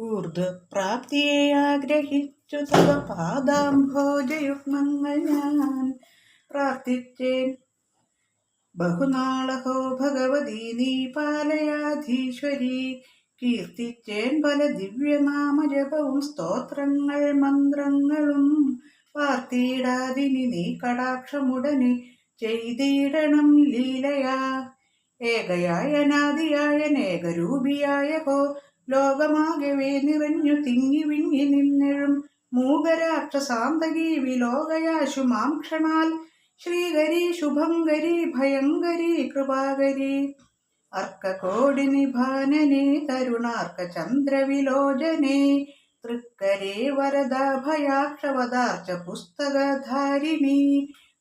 ഊർധ്വപ്രാപ്തിയെ ആഗ്രഹിച്ചു തവ പാദാംഭോജയുഗ്മങ്ങൾ ഞാൻ പ്രാർത്ഥിച്ചേൻ. ബഹുനാളഹോ ഭഗവതി നീ പാലയാധീശ്വരി കീർത്തിച്ചേൻ പല ദിവ്യനാമജപവും സ്തോത്രങ്ങൾ മന്ത്രങ്ങളും പാർത്തിയിടാതിനി നീ കടാക്ഷമുടനെ ചെയ്തിടണം ലീലയാ. ഏകയായ നാദിയായ ഏകരൂപിയായ ഹോ ലോകമാകവേ നിറഞ്ഞു തിങ്ങി വിങ്ങി നിന്നെഴും മൂകരാക്ഷസാന്തകീ വിലോകയാശു മാം ക്ഷണാൽ ശ്രീകരി ശുഭങ്കരി ഭയങ്കരി കൃപാകരി. അർക്കകോടി നിഭാനനെ കരുണാർക്ക ചന്ദ്രവിലോചനെ തൃക്കരേ വരദ ഭയാക്ഷവദാർച്ച പുസ്തകധാരിണി.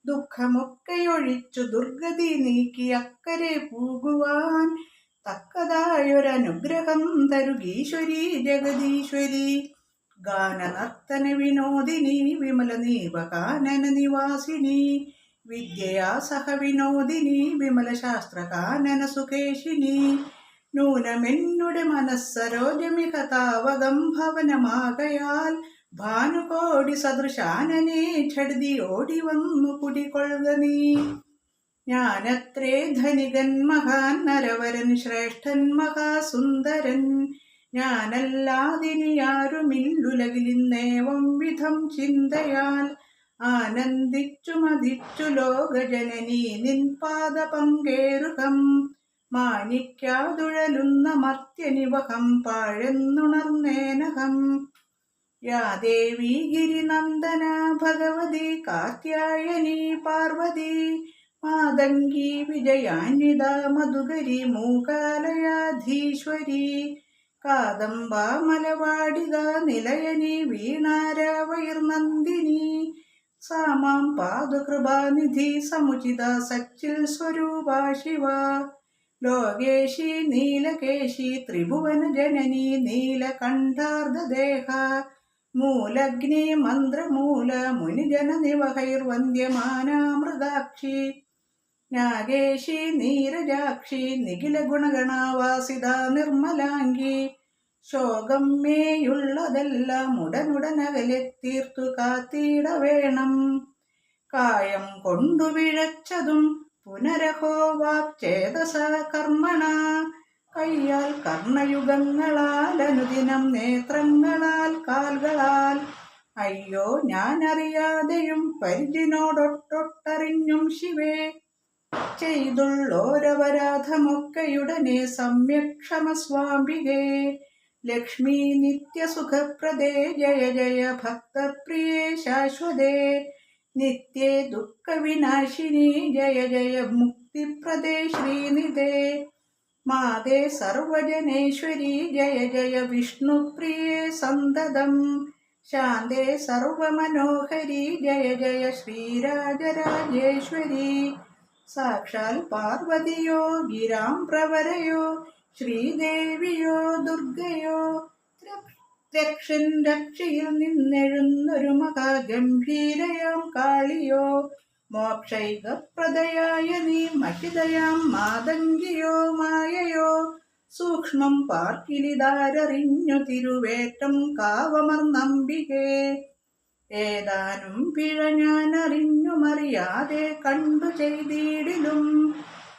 ദുഃഖമൊക്കെയൊഴിച്ചു ദുർഗതി നീക്കി അക്കരെ പോകുവാൻ. തക്കതായൊരനുഗ്രഹം തരുകീശ്വരി ജഗദീശ്വരി. ഗാനനർത്തന വിനോദിനി വിമല നീവകാനന നിവാസിനി. വിദ്യയാ സഹ വിനോദിനി വിമല ശാസ്ത്രകാനന സുഖേഷിനി നൂനമെന്നുടെ മനസ്സരോജമിക താവകം ഭവനമാകയാൽ ഭാനുകോടി സദൃശാനനെ ഛടുതി ഓടി വന്നു കുടികൊള്ളുക നീ. ഞാനത്രേ ധനികൻ മഹാൻ നരവരൻ ശ്രേഷ്ഠൻ മഹാസുന്ദരൻ. ഞാനല്ലാതിനി ആരുമില്ലുലകിലിന്നേവം വിധം ചിന്തയാൽ ആനന്ദിച്ചു മതിച്ചു ലോകജനനി നിൻ പാദ പങ്കേറുകം. മാനിക്കാതുഴലുന്ന മർത്യനിവഹം പാഴെന്നുണർന്നേനഹം. യാ ദേവി ഗിരിനന്ദന ഭഗവതി കാത്യായനി പാർവതി. മാതങ്കി വിജയാന്വിത മധുകരി മൂകാലയാധീശ്വരി. കാദംബ മലവാടിക നിലയനി വീണാരവൈർനന്ദിനി സാമാം പാദകൃപാനിധി സമുചിത സച്ചിൽ സ്വരൂപ ശിവ. ലോകേശി നീലകേശി ത്രിഭുവന ജനനി നീലകണ്ഠാർദ്ധദേഹ മൂലഗ്നി മന്ത്രമൂല മുനിജന നിവഹൈർവന്ദ്യമാനാമൃതാക്ഷി നാഗേശി നീരജാക്ഷി നിഖില ഗുണഗണാവാസിത നിർമ്മലാംഗി. ശോകം മേയുള്ളതെല്ലാം ഉടനുടനകലെ തീർത്തു കാത്തിട വേണം കായം കൊണ്ടു വിഴച്ചതും പുനരഹോ വാക്ചേതസ കർമ്മണ കയ്യാൽ കർണയുഗങ്ങളാൽ അനുദിനം നേത്രങ്ങളാൽ കാൽകളാൽ. അയ്യോ ഞാനറിയാതെയും പരിചിനോടൊട്ടൊട്ടറിഞ്ഞും ശിവേ. ചെയ്തുള്ളോരപരാധമൊക്കെയുടനെ സമ്യക്ഷമ സ്വാമികേ ലക്ഷ്മി നിത്യസുഖപ്രദേ. ജയ ജയ ഭക്തപ്രിയേ ശാശ്വതേ. നിത്യേ ദുഃഖവിനാശിനി. ജയ ജയ മുക്തിപ്രദേ ശ്രീനിധേ. മാതേ സർവജനേശ്വരി. ജയ ജയ വിഷ്ണുപ്രിയേ സന്തതം. ശാന്തേ സർവമനോഹരി. ജയ ജയ ശ്രീരാജരാജേശ്വരി. സാക്ഷാൽ പാർവതിയോ ഗിരാം പ്രവരയോ ശ്രീദേവിയോ ദുർഗയോ. രക്ഷൻ രക്ഷയിൽ നിന്നെഴുന്നൊരു മഹാഗംഭീരയാം കാളിയോ. മോക്ഷൈകപ്രദയായ നീ മഹിതയാം മാതങ്കിയോ മായയോ. സൂക്ഷ്മം പാർക്കിലിതാരറിഞ്ഞു തിരുവേറ്റം കാവമർന്നമ്പികേ ഏതാനും പിഴ ഞാൻ അറിഞ്ഞുമറിയാതെ കണ്ടു ചെയ്തിടിലും.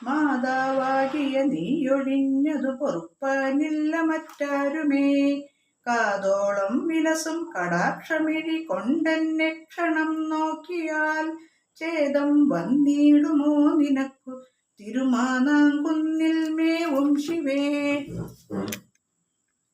മാതാവാകിയ നീയൊഴിഞ്ഞതു പൊറുപ്പാനില്ല മറ്റാരുമേ. കാതോളം വിലസും കടാക്ഷമിഴി കൊണ്ടെന്നെ ക്ഷണം നോക്കിയാൽ ഛേദം വന്നിടുമോ നിനക്കു. തിരുമാനാങ്കുന്നിൽ മേവും ശിവേ.